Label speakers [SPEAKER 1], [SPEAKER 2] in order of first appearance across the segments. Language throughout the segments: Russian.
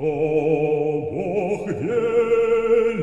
[SPEAKER 1] То Бог вели,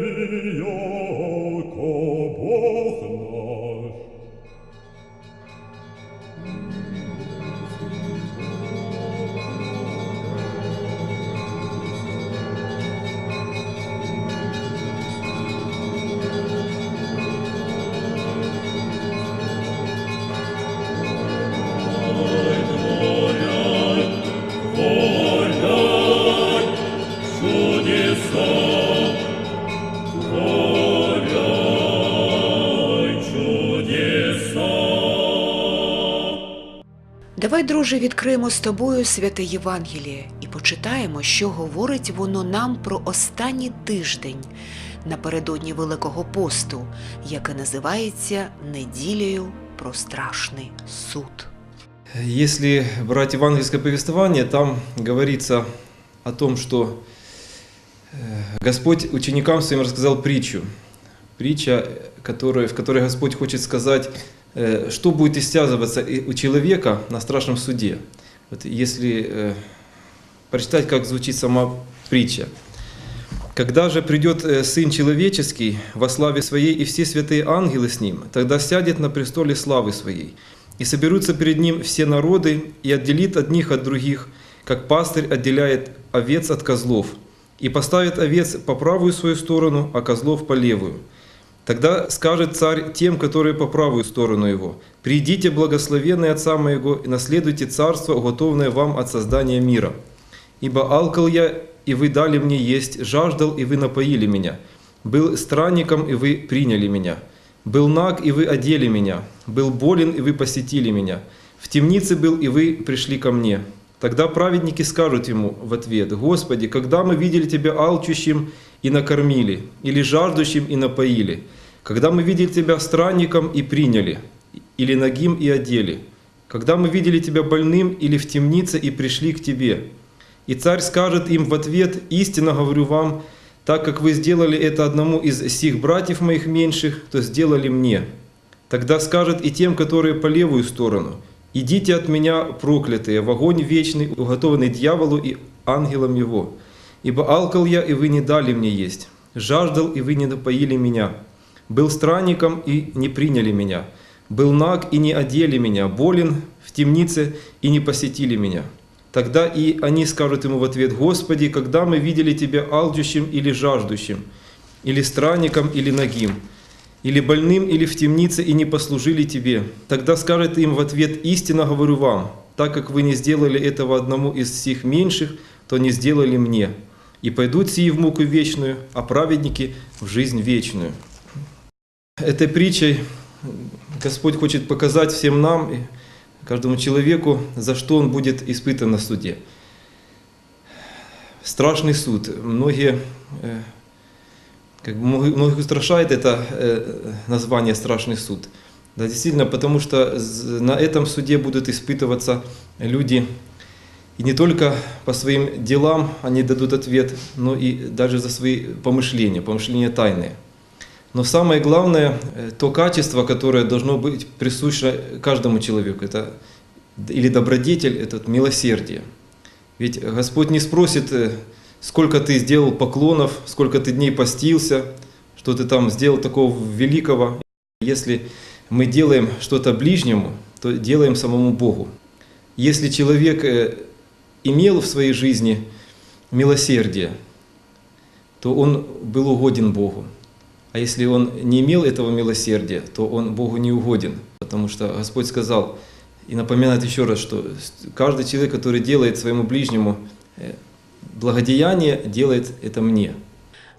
[SPEAKER 2] Давай, друже, відкриємо з тобою святе Євангеліє і почитаємо, що говорить воно нам про останній тиждень напередодні Великого посту, яке називається неділею про страшний суд.
[SPEAKER 3] Если брать евангельское повествование, там говорится о том, что э, Господь ученикам своим рассказал притчу. Притча, которая, в которой Господь хочет сказать, э, что будет истязываться у человека на страшном суде. Вот если э, прочитать, как звучит сама притча. Когда же придет э, Сын Человеческий во славе Своей и все святые ангелы с Ним, тогда сядет на престоле славы Своей, и соберутся перед Ним все народы, и отделит одних от других, как пастырь отделяет овец от козлов, и поставит овец по правую свою сторону, а козлов по левую. Тогда скажет царь тем, которые по правую сторону его, «Придите, благословенные Отца моего, и наследуйте царство, уготованное вам от создания мира. Ибо алкал я, и вы дали мне есть, жаждал, и вы напоили меня, был странником, и вы приняли меня, был наг, и вы одели меня, был болен, и вы посетили меня, в темнице был, и вы пришли ко мне». Тогда праведники скажут ему в ответ, «Господи, когда мы видели Тебя алчущим и накормили, или жаждущим и напоили, когда мы видели Тебя странником и приняли, или нагим и одели, когда мы видели Тебя больным или в темнице и пришли к Тебе». И царь скажет им в ответ, «Истинно говорю вам, так как вы сделали это одному из сих братьев моих меньших, то сделали мне». Тогда скажет и тем, которые по левую сторону, «Идите от меня, проклятые, в огонь вечный, уготованный дьяволу и ангелам его. Ибо алкал я, и вы не дали мне есть, жаждал, и вы не напоили меня, был странником, и не приняли меня, был наг, и не одели меня, болен в темнице, и не посетили меня». Тогда и они скажут ему в ответ, «Господи, когда мы видели Тебя алчущим или жаждущим, или странником, или нагим, или больным, или в темнице, и не послужили Тебе?» Тогда скажет им в ответ, «Истинно говорю вам, так как вы не сделали этого одному из всех меньших, то не сделали мне. И пойдут сии в муку вечную, а праведники в жизнь вечную». Этой притчей Господь хочет показать всем нам, и каждому человеку, за что он будет испытан на суде. Страшный суд. Многие, э, как бы многих устрашает это э, название «страшный суд». Да, действительно, потому что на этом суде будут испытываться люди, и не только по своим делам они дадут ответ, но и даже за свои помышления, помышления тайные. Но самое главное, э, то качество, которое должно быть присуще каждому человеку, это или добродетель, это милосердие. Ведь Господь не спросит, э, сколько ты сделал поклонов, сколько ты дней постился, что ты там сделал такого великого. Если мы делаем что-то ближнему, то делаем самому Богу. Если человек э, имел в своей жизни милосердие, то он был угоден Богу. А если он не имел этого милосердия, то он Богу не угоден. Потому что Господь сказал и напоминает еще раз, что каждый человек, который делает своему ближнему э, благодеяние, делает это мне.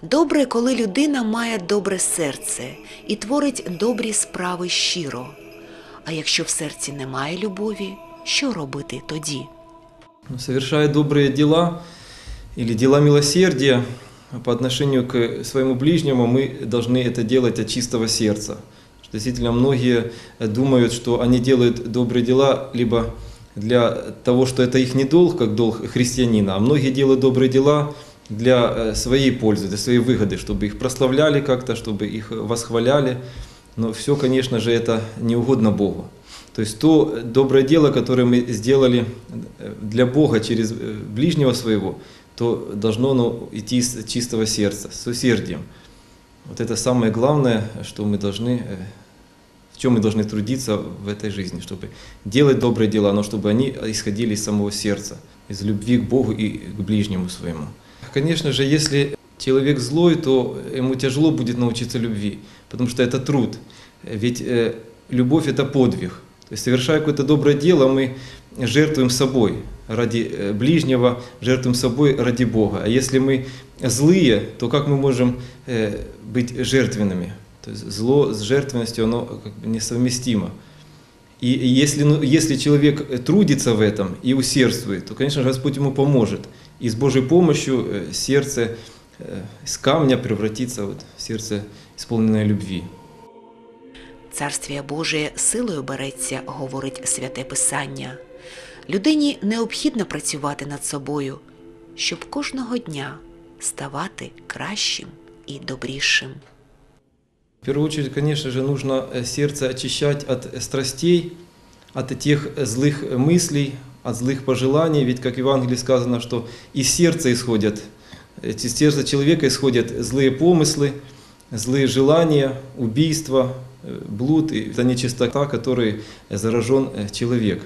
[SPEAKER 2] Добре, коли людина має добре серце і творить добрі справи щиро. А якщо в серці немає любові, що робити тоді?
[SPEAKER 3] Но Совершая добрые дела или дела милосердия по отношению к своему ближнему, мы должны это делать от чистого сердца. Что Действительно, многие думают, что они делают добрые дела либо для того, что это их не долг, как долг христианина, а многие делают добрые дела для э, своей пользы, для своей выгоды, чтобы их прославляли как-то, чтобы их восхваляли. Но все, конечно же, это не угодно Богу. То есть то доброе дело, которое мы сделали э, для Бога через э, ближнего своего, то должно оно идти с чистого сердца, с усердием. Вот это самое главное, что мы должны, в чем мы должны трудиться в этой жизни, чтобы делать добрые дела, но чтобы они исходили из самого сердца, из любви к Богу и к ближнему своему. Конечно же, если человек злой, то ему тяжело будет научиться любви, потому что это труд. Ведь э, любовь – это подвиг. То есть, совершая какое-то доброе дело, мы жертвуем собой ради э, ближнего, жертвуем собой ради Бога. А если мы злые, то как мы можем э, быть жертвенными? То есть зло с жертвенностью, оно как бы несовместимо. И если, ну, если человек трудится в этом и усердствует, то, конечно, Господь ему поможет. И с Божьей помощью э, сердце из камня превратится вот в сердце, исполненное любви.
[SPEAKER 2] Царствія Божие силою береться, говорить святе Писання. Людині необхідно працювати над собою, щоб кожного дня ставати кращим і добрішим.
[SPEAKER 3] В первую очередь, конечно же, нужно э, сердце очищать от страстей, от тех злых мыслей, от злых пожеланий. Ведь, как в Евангелии сказано, что из сердца исходят, из сердца человека исходят злые помыслы, злые желания, убийства, э, блуд. И это нечистота, которой заражен э, человек.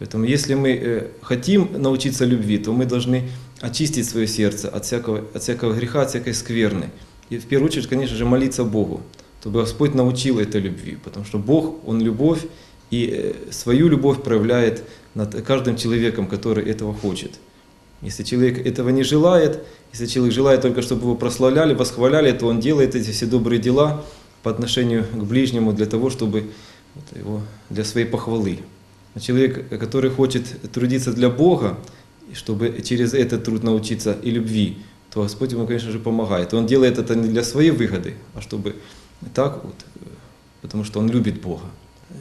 [SPEAKER 3] Поэтому если мы хотим научиться любви, то мы должны очистить свое сердце от всякого, от всякого греха, от всякой скверны. И в первую очередь, конечно же, молиться Богу, чтобы Господь научил этой любви, потому что Бог, Он любовь, и свою любовь проявляет над каждым человеком, который этого хочет. Если человек этого не желает, если человек желает только, чтобы его прославляли, восхваляли, то он делает эти все добрые дела по отношению к ближнему для того, чтобы его, для своей похвалы. А человек, который хочет трудиться для Бога, чтобы через этот труд научиться и любви, то Господь ему, конечно же, помогает. Он делает это не для своей выгоды, а чтобы так вот, потому что он любит Бога.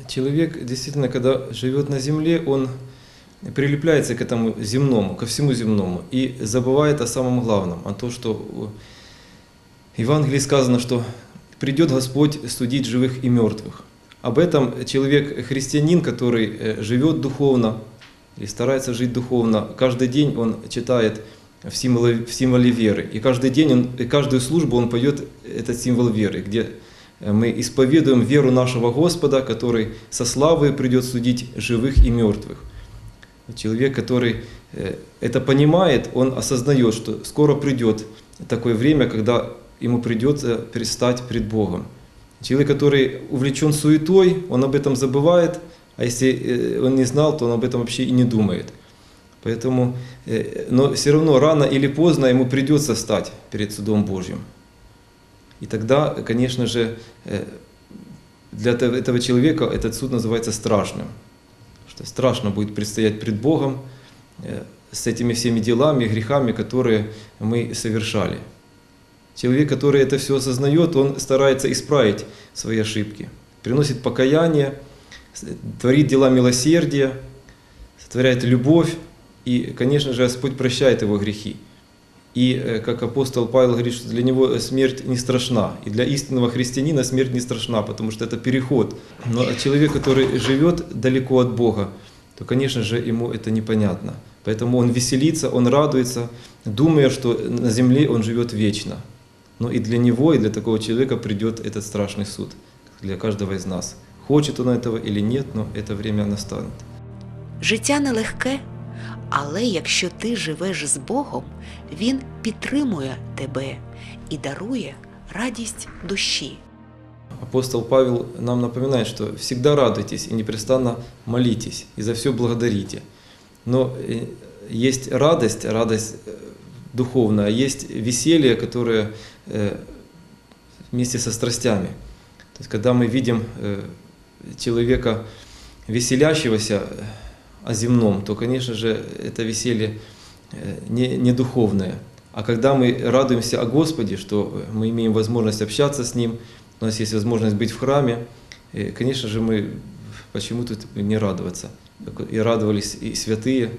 [SPEAKER 3] Человек действительно, когда живет на земле, он прилепляется к этому земному, ко всему земному и забывает о самом главном, о том, что в Евангелии сказано, что придет Господь судить живых и мертвых. Об этом человек-христианин, который живет духовно или старается жить духовно, каждый день он читает в символе, в символе веры. И каждый день, он, и каждую службу он поет этот символ веры, где мы исповедуем веру нашего Господа, который со славой придет судить живых и мертвых. Человек, который это понимает, он осознает, что скоро придет такое время, когда ему придется предстать пред Богом. Человек, который увлечен суетой, он об этом забывает, а если он не знал, то он об этом вообще и не думает. Поэтому, но все равно рано или поздно ему придется стать перед судом Божьим. И тогда, конечно же, для этого человека этот суд называется страшным. Что страшно будет предстоять пред Богом с этими всеми делами, грехами, которые мы совершали. Человек, который это все осознает, он старается исправить свои ошибки, приносит покаяние, творит дела милосердия, сотворяет любовь, и, конечно же, Господь прощает его грехи. И, как апостол Павел говорит, что для него смерть не страшна. И для истинного христианина смерть не страшна, потому что это переход. Но человек, который живет далеко от Бога, то, конечно же, ему это непонятно. Поэтому он веселится, он радуется, думая, что на земле он живет вечно. Но и для него, и для такого человека придет этот страшный суд, для каждого из нас. Хочет он этого или нет, но это время настанет.
[SPEAKER 2] Життя нелегке, але якщо ти живеш з Богом, Він підтримує тебе і дарує радість душі.
[SPEAKER 3] Апостол Павел нам напоминает, что всегда радуйтесь и непрестанно молитесь, и за все благодарите. Но есть радость, радость духовная, есть веселье, которое вместе со страстями. То есть, когда мы видим человека веселящегося о земном, то, конечно же, это веселье не, не духовное. А когда мы радуемся о Господе, что мы имеем возможность общаться с Ним, у нас есть возможность быть в храме, конечно же, мы почему тут не радоваться. И радовались и святые,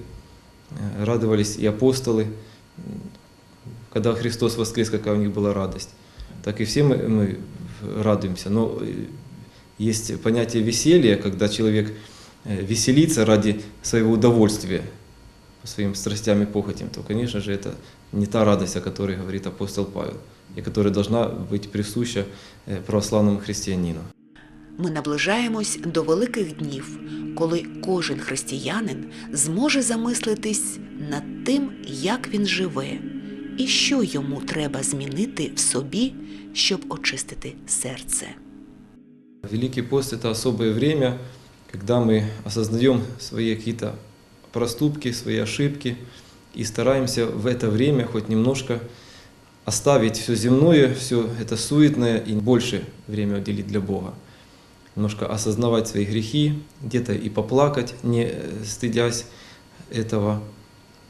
[SPEAKER 3] радовались и апостолы, когда Христос воскрес, какая у них была радость. Так и все мы, мы радуемся. Но есть понятие веселья, когда человек веселится ради своего удовольствия. своим страстям и похотям, то, конечно же, это не та радость, о которой говорит апостол Павел, и которая должна быть присуща э, православному христианину.
[SPEAKER 2] Ми наближаємось до великих днів, коли кожен християнин зможе замислитись над тим, як він живе, і що йому треба змінити в собі, щоб очистити серце.
[SPEAKER 3] Великий пост – это особое время, когда мы осознаем свои какие-то проступки, свои ошибки и стараемся в это время хоть немножко оставить все земное, все это суетное и больше время уделить для Бога. Немножко осознавать свои грехи, где-то и поплакать, не э, стыдясь этого,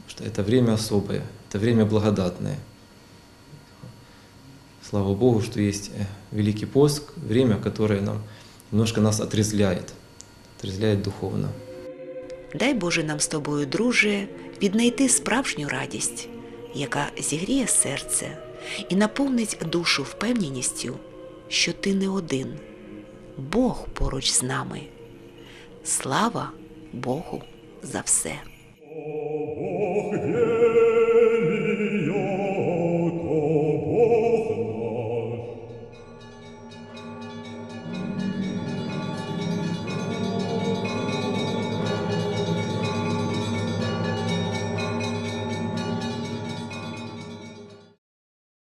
[SPEAKER 3] что это время особое, это время благодатное. Слава Богу, что есть э, Великий пост, время, которое нам немножко нас отрезвляет, отрезвляет духовно.
[SPEAKER 2] Дай Боже нам з тобою, друже, віднайти справжню радість, яка зігріє серце і наповнить душу впевненістю, що ти не один, Бог поруч з нами. Слава Богу за все!